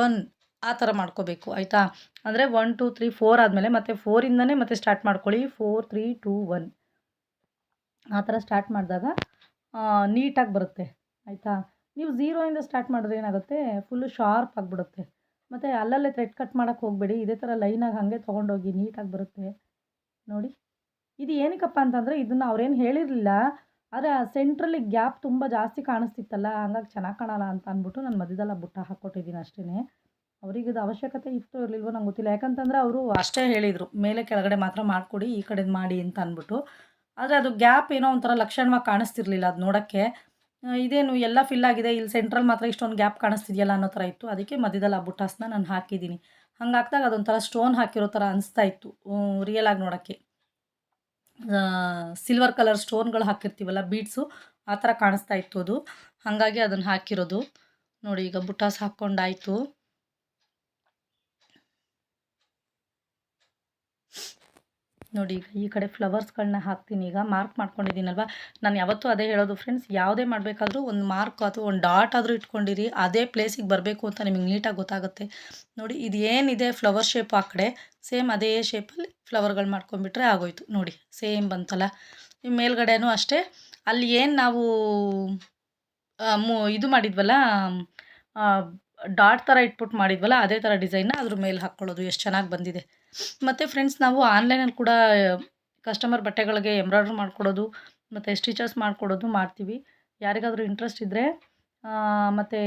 ಒನ್ ಆ ಥರ ಮಾಡ್ಕೋಬೇಕು, ಆಯಿತಾ? ಅಂದರೆ ಒನ್ ಟೂ ತ್ರೀ ಫೋರ್ ಆದಮೇಲೆ ಮತ್ತೆ ಫೋರಿಂದನೇ ಮತ್ತೆ ಸ್ಟಾರ್ಟ್ ಮಾಡ್ಕೊಳ್ಳಿ. ಫೋರ್ ತ್ರೀ ಟೂ ಒನ್ ಆ ಥರ ಸ್ಟಾರ್ಟ್ ಮಾಡಿದಾಗ ನೀಟಾಗಿ ಬರುತ್ತೆ. ಆಯಿತಾ? ನೀವು ಝೀರೋಯಿಂದ ಸ್ಟಾರ್ಟ್ ಮಾಡಿದ್ರೆ ಏನಾಗುತ್ತೆ? ಫುಲ್ಲು ಶಾರ್ಪ್ ಆಗಿಬಿಡುತ್ತೆ. ಮತ್ತು ಅಲ್ಲಲ್ಲೇ ಥ್ರೆಡ್ ಕಟ್ ಮಾಡೋಕ್ಕೆ ಹೋಗಬೇಡಿ. ಇದೇ ಥರ ಲೈನಾಗಿ ಹಾಗೆ ತೊಗೊಂಡೋಗಿ ನೀಟಾಗಿ ಬರುತ್ತೆ. ನೋಡಿ. ಇದು ಏನಕ್ಕಪ್ಪ ಅಂತಂದರೆ ಇದನ್ನು ಅವ್ರೇನು ಹೇಳಿರಲಿಲ್ಲ. ಆದರೆ ಆ ಸೆಂಟ್ರಲ್ಲಿ ಗ್ಯಾಪ್ ತುಂಬ ಜಾಸ್ತಿ ಕಾಣಿಸ್ತಿತ್ತಲ್ಲ, ಹಂಗಾಗಿ ಚೆನ್ನಾಗಿ ಕಾಣಲ್ಲ ಅಂತ ಅಂದ್ಬಿಟ್ಟು ನಾನು ಮಧ್ಯದಲ್ಲ ಬುಟ್ಟ ಹಾಕ್ಕೊಟ್ಟಿದ್ದೀನಿ ಅಷ್ಟೇ ಅವ್ರಿಗೆ ಇದು ಅವಶ್ಯಕತೆ ಇತ್ತು ಇರಲಿಲ್ವೋ ನಂಗೆ ಗೊತ್ತಿಲ್ಲ. ಯಾಕಂತಂದರೆ ಅವರು ಅಷ್ಟೇ ಹೇಳಿದರು, ಮೇಲೆ ಕೆಳಗಡೆ ಮಾತ್ರ ಮಾಡಿಕೊಡಿ, ಈ ಕಡೆದು ಮಾಡಿ ಅಂತ ಅಂದ್ಬಿಟ್ಟು. ಆದರೆ ಅದು ಗ್ಯಾಪ್ ಏನೋ ಒಂಥರ ಲಕ್ಷಣವಾಗಿ ಕಾಣಿಸ್ತಿರ್ಲಿಲ್ಲ ಅದು ನೋಡೋಕ್ಕೆ. ಇದೇನು ಎಲ್ಲ ಫಿಲ್ ಆಗಿದೆ. ಇಲ್ಲಿ ಸೆಂಟ್ರಲ್ ಮಾತ್ರ ಇಷ್ಟೊಂದು ಗ್ಯಾಪ್ ಕಾಣಿಸ್ತಿದೆಯಲ್ಲ ಅನ್ನೋ ಥರ ಇತ್ತು. ಅದಕ್ಕೆ ಮಧ್ಯದಲ್ಲಿ ಆ ಬುಟ್ಟಾಸ್ನ ನಾನು ಹಾಕಿದ್ದೀನಿ. ಹಂಗೆ ಹಾಕಿದಾಗ ಅದೊಂಥರ ಸ್ಟೋನ್ ಹಾಕಿರೋ ಥರ ಅನಿಸ್ತಾ ಇತ್ತು. ರಿಯಲ್ ಆಗಿ ನೋಡೋಕ್ಕೆ. ಸಿಲ್ವರ್ ಕಲರ್ ಸ್ಟೋನ್ಗಳು ಹಾಕಿರ್ತೀವಲ್ಲ ಬೀಡ್ಸು ಆ ಥರ ಕಾಣಿಸ್ತಾ ಇತ್ತು ಅದು. ಹಾಗಾಗಿ ಅದನ್ನು ಹಾಕಿರೋದು. ನೋಡಿ, ಈಗ ಬುಟ್ಟಾಸ್ ಹಾಕ್ಕೊಂಡಾಯಿತು ನೋಡಿ, ಈಗ ಈ ಕಡೆ ಫ್ಲವರ್ಸ್ಗಳನ್ನ ಹಾಕ್ತೀನಿ. ಈಗ ಮಾರ್ಕ್ ಮಾಡ್ಕೊಂಡಿದ್ದೀನಲ್ವ? ನಾನು ಯಾವತ್ತೂ ಅದೇ ಹೇಳೋದು ಫ್ರೆಂಡ್ಸ್ ಯಾವುದೇ ಮಾಡಬೇಕಾದ್ರೂ ಒಂದು ಮಾರ್ಕ್ ಅಥವಾ ಒಂದು ಡಾಟ್ ಆದರೂ ಇಟ್ಕೊಂಡಿರಿ. ಅದೇ ಪ್ಲೇಸಿಗೆ ಬರಬೇಕು ಅಂತ ನಿಮಗೆ ನೀಟಾಗಿ ಗೊತ್ತಾಗುತ್ತೆ. ನೋಡಿ, ಇದು ಏನಿದೆ ಫ್ಲವರ್ ಶೇಪ್ ಆ ಕಡೆ? ಸೇಮ್ ಅದೇ ಶೇಪಲ್ಲಿ ಫ್ಲವರ್ಗಳು ಮಾಡ್ಕೊಂಡ್ಬಿಟ್ರೆ ಆಗೋಯ್ತು. ನೋಡಿ ಸೇಮ್ ಬಂತಲ್ಲ. ಮೇಲ್ಗಡೆನೂ ಅಷ್ಟೇ. ಅಲ್ಲಿ ಏನು ನಾವು ಇದು ಮಾಡಿದ್ವಲ್ಲ ಡಾಟ್ ಥರ ಇಟ್ಬಿಟ್ಟು ಮಾಡಿದ್ವಲ್ಲ, ಅದೇ ಥರ ಡಿಸೈನ್ನ ಅದ್ರ ಮೇಲೆ ಹಾಕ್ಕೊಳ್ಳೋದು ಎಷ್ಟು ಚೆನ್ನಾಗಿ ಬಂದಿದೆ. ಮತ್ತು ಫ್ರೆಂಡ್ಸ್ ನಾವು ಆನ್ಲೈನಲ್ಲಿ ಕೂಡ ಕಸ್ಟಮರ್ ಬಟ್ಟೆಗಳಿಗೆ ಎಂಬ್ರಾಯ್ಡ್ರಿ ಮಾಡಿಕೊಡೋದು, ಮತ್ತು ಸ್ಟಿಚಸ್ ಮಾಡಿಕೊಡೋದು ಮಾಡ್ತೀವಿ. ಯಾರಿಗಾದರೂ ಇಂಟ್ರೆಸ್ಟ್ ಇದ್ದರೆ ಮತ್ತು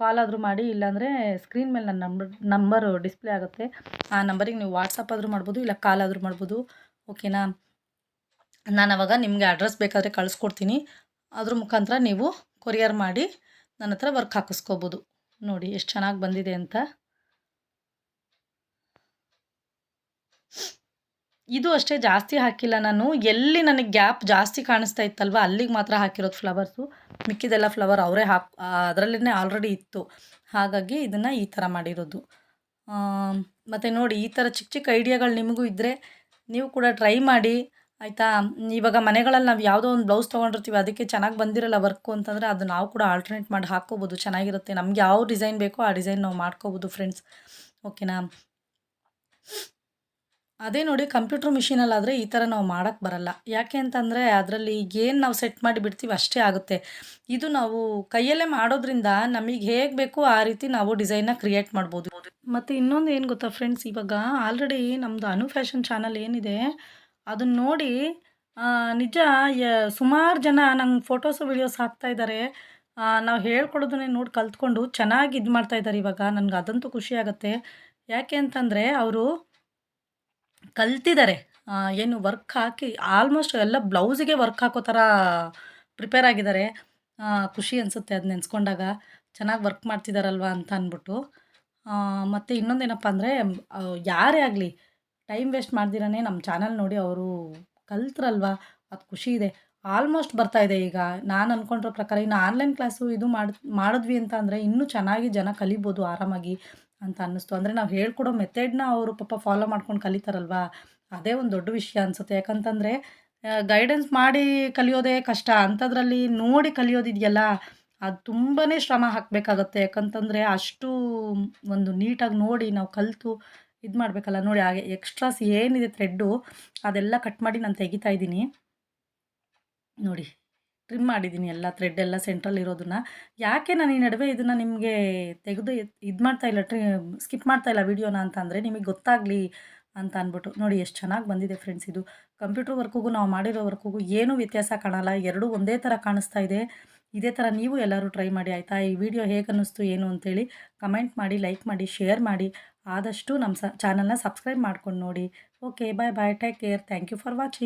ಕಾಲ್ ಆದರೂ ಮಾಡಿ, ಇಲ್ಲಾಂದರೆ ಸ್ಕ್ರೀನ್ ಮೇಲೆ ನನ್ನ ನಂಬರ್ ನಂಬರು ಡಿಸ್ಪ್ಲೇ ಆಗುತ್ತೆ. ಆ ನಂಬರಿಗೆ ನೀವು ವಾಟ್ಸಪ್ ಆದರೂ ಮಾಡ್ಬೋದು, ಇಲ್ಲ ಕಾಲ್ ಆದರೂ ಮಾಡ್ಬೋದು. ಓಕೆನಾ ನಾನು ಅವಾಗ ನಿಮಗೆ ಅಡ್ರೆಸ್ ಬೇಕಾದರೆ ಕಳಿಸ್ಕೊಡ್ತೀನಿ. ಅದ್ರ ಮುಖಾಂತರ ನೀವು ಕೊರಿಯರ್ ಮಾಡಿ ನನ್ನ ಹತ್ರ ವರ್ಕ್ ಹಾಕಿಸ್ಕೋಬೋದು. ನೋಡಿ ಎಷ್ಟು ಚೆನ್ನಾಗಿ ಬಂದಿದೆ ಅಂತ. ಇದು ಅಷ್ಟೇ ಜಾಸ್ತಿ ಹಾಕಿಲ್ಲ ನಾನು. ಎಲ್ಲಿ ನನಗೆ ಗ್ಯಾಪ್ ಜಾಸ್ತಿ ಕಾಣಿಸ್ತಾ ಇತ್ತಲ್ವ, ಅಲ್ಲಿಗೆ ಮಾತ್ರ ಹಾಕಿರೋದು ಫ್ಲವರ್ಸು. ಮಿಕ್ಕಿದೆಲ್ಲ ಫ್ಲವರ್ ಅವರೇ ಹಾಕ್ ಅದರಲ್ಲೇ ಆಲ್ರೆಡಿ ಇತ್ತು. ಹಾಗಾಗಿ ಇದನ್ನು ಈ ಥರ ಮಾಡಿರೋದು. ಮತ್ತು ನೋಡಿ ಈ ಥರ ಚಿಕ್ಕ ಚಿಕ್ಕ ಐಡಿಯಾಗಳು ನಿಮಗೂ ಇದ್ದರೆ ನೀವು ಕೂಡ ಟ್ರೈ ಮಾಡಿ. ಆಯಿತಾ? ಇವಾಗ ಮನೆಗಳಲ್ಲಿ ನಾವು ಯಾವುದೋ ಒಂದು ಬ್ಲೌಸ್ ತೊಗೊಂಡಿರ್ತೀವಿ, ಅದಕ್ಕೆ ಚೆನ್ನಾಗಿ ಬಂದಿರಲ್ಲ ವರ್ಕು ಅಂತಂದರೆ ಅದು ನಾವು ಕೂಡ ಆಲ್ಟರ್ನೇಟ್ ಮಾಡಿ ಹಾಕ್ಕೋಬೋದು, ಚೆನ್ನಾಗಿರುತ್ತೆ. ನಮಗೆ ಯಾವ ಡಿಸೈನ್ ಬೇಕೋ ಆ ಡಿಸೈನ್ ನಾವು ಮಾಡ್ಕೋಬೋದು ಫ್ರೆಂಡ್ಸ್ ಓಕೆನಾ ಅದೇ ನೋಡಿ ಕಂಪ್ಯೂಟ್ರ್ ಮಿಷಿನಲ್ಲಾದರೆ ಈ ಥರ ನಾವು ಮಾಡೋಕ್ಕೆ ಬರಲ್ಲ. ಯಾಕೆ ಅಂತಂದರೆ ಅದರಲ್ಲಿ ಏನು ನಾವು ಸೆಟ್ ಮಾಡಿ ಬಿಡ್ತೀವಿ ಅಷ್ಟೇ ಆಗುತ್ತೆ. ಇದು ನಾವು ಕೈಯಲ್ಲೇ ಮಾಡೋದ್ರಿಂದ ನಮಗೆ ಹೇಗೆ ಬೇಕೋ ಆ ರೀತಿ ನಾವು ಡಿಸೈನ್ನ ಕ್ರಿಯೇಟ್ ಮಾಡ್ಬೋದು. ಮತ್ತು ಇನ್ನೊಂದು ಏನು ಗೊತ್ತಾ ಫ್ರೆಂಡ್ಸ್ ಇವಾಗ ಆಲ್ರೆಡಿ ನಮ್ಮದು ಅನು ಫ್ಯಾಷನ್ ಚಾನಲ್ ಏನಿದೆ ಅದನ್ನ ನೋಡಿ ನಿಜ ಸುಮಾರು ಜನ ನಂಗೆ ಫೋಟೋಸು ವಿಡಿಯೋಸ್ ಹಾಕ್ತಾ ಇದ್ದಾರೆ ನಾವು ಹೇಳ್ಕೊಡೋದನ್ನೇ ನೋಡಿ ಕಲ್ತ್ಕೊಂಡು ಚೆನ್ನಾಗಿ ಇದು ಮಾಡ್ತಾ ಇದ್ದಾರೆ ಇವಾಗ. ನನಗೆ ಅದಂತೂ ಖುಷಿ ಆಗುತ್ತೆ. ಯಾಕೆ ಅಂತಂದರೆ ಅವರು ಕಲ್ತಿದ್ದಾರೆ ಏನು ವರ್ಕ್ ಹಾಕಿ ಆಲ್ಮೋಸ್ಟ್ ಎಲ್ಲ ಬ್ಲೌಸಿಗೆ ವರ್ಕ್ ಹಾಕೋ ಥರ ಪ್ರಿಪೇರ್ ಆಗಿದ್ದಾರೆ ಖುಷಿ ಅನಿಸುತ್ತೆ ಅದು ನೆನೆಸ್ಕೊಂಡಾಗ. ಚೆನ್ನಾಗಿ ವರ್ಕ್ ಮಾಡ್ತಿದ್ದಾರಲ್ವ ಅಂತ ಅಂದ್ಬಿಟ್ಟು ಮತ್ತು ಇನ್ನೊಂದೇನಪ್ಪ ಅಂದರೆ ಯಾರೇ ಆಗಲಿ ಟೈಮ್ ವೇಸ್ಟ್ ಮಾಡ್ದಿರನೇ ನಮ್ಮ ಚಾನಲ್ ನೋಡಿ ಅವರು ಕಲ್ತ್ರಲ್ವಾ? ಅದು ಖುಷಿ ಇದೆ. ಆಲ್ಮೋಸ್ಟ್ ಬರ್ತಾ ಇದೆ ಈಗ. ನಾನು ಅಂದ್ಕೊಂಡಿರೋ ಪ್ರಕಾರ ಇನ್ನು ಆನ್ಲೈನ್ ಕ್ಲಾಸು ಇದು ಮಾಡಿ, ಮಾಡಿದ್ವಿ ಅಂತ ಅಂದರೆ ಇನ್ನೂ ಚೆನ್ನಾಗಿ ಜನ ಕಲಿಬೋದು ಆರಾಮಾಗಿ ಅಂತ ಅನ್ನಿಸ್ತು. ಅಂದರೆ ನಾವು ಹೇಳ್ಕೊಡೋ ಮೆಥಡ್ನ ಅವರು ಪಾಪ ಫಾಲೋ ಮಾಡ್ಕೊಂಡು ಕಲಿತಾರಲ್ವಾ? ಅದೇ ಒಂದು ದೊಡ್ಡ ವಿಷಯ ಅನಿಸುತ್ತೆ. ಯಾಕಂತಂದರೆ ಗೈಡೆನ್ಸ್ ಮಾಡಿ ಕಲಿಯೋದೇ ಕಷ್ಟ. ಅಂಥದ್ರಲ್ಲಿ ನೋಡಿ ಕಲಿಯೋದಿದೆಯಲ್ಲ, ಅದು ತುಂಬಾ ಶ್ರಮ ಹಾಕಬೇಕಾಗತ್ತೆ. ಯಾಕಂತಂದರೆ ಅಷ್ಟು ಒಂದು ನೀಟಾಗಿ ನೋಡಿ ನಾವು ಕಲಿತು ಇದು ಮಾಡಬೇಕಲ್ಲ ನೋಡಿ, ಹಾಗೆ ಎಕ್ಸ್ಟ್ರಾಸ್ ಏನಿದೆ ಥ್ರೆಡ್ಡು ಅದೆಲ್ಲ ಕಟ್ ಮಾಡಿ ನಾನು ತೆಗಿತಾ ಇದ್ದೀನಿ. ನೋಡಿ ಟ್ರಿಮ್ ಮಾಡಿದ್ದೀನಿ ಎಲ್ಲ ಥ್ರೆಡ್ ಎಲ್ಲ ಸೆಂಟ್ರಲ್ ಇರೋದನ್ನ. ಯಾಕೆ ನಾನು ಈ ನಡುವೆ ಇದನ್ನು ನಿಮಗೆ ತೆಗೆದು ಇದು ಮಾಡ್ತಾ ಇಲ್ಲ ಟ್ರಿ ಸ್ಕಿಪ್ ಮಾಡ್ತಾ ಇಲ್ಲ ವೀಡಿಯೋನ ಅಂತ ಅಂದರೆ ನಿಮಗೆ ಗೊತ್ತಾಗಲಿ ಅಂತ ಅಂದ್ಬಿಟ್ಟು ನೋಡಿ, ಎಷ್ಟು ಚೆನ್ನಾಗಿ ಬಂದಿದೆ ಫ್ರೆಂಡ್ಸ್ ಇದು. ಕಂಪ್ಯೂಟರ್ ವರ್ಕಿಗೂ ನಾವು ಮಾಡಿರೋ ವರ್ಕಿಗೂ ಏನೂ ವ್ಯತ್ಯಾಸ ಕಾಣಲ್ಲ. ಎರಡೂ ಒಂದೇ ಥರ ಕಾಣಿಸ್ತಾ ಇದೆ. ಇದೇ ಥರ ನೀವು ಎಲ್ಲರೂ ಟ್ರೈ ಮಾಡಿ ಆಯಿತಾ? ಈ ವಿಡಿಯೋ ಹೇಗೆ ಅನ್ನಿಸ್ತು, ಏನು ಅಂತೇಳಿ ಕಮೆಂಟ್ ಮಾಡಿ ಲೈಕ್ ಮಾಡಿ ಶೇರ್ ಮಾಡಿ. ಆದಷ್ಟು ನಮ್ಮ ಸ ಚಾನಲ್ನ ಸಬ್ಸ್ಕ್ರೈಬ್ ಮಾಡ್ಕೊಂಡು ನೋಡಿ. Okay bye bye take care thank you for watching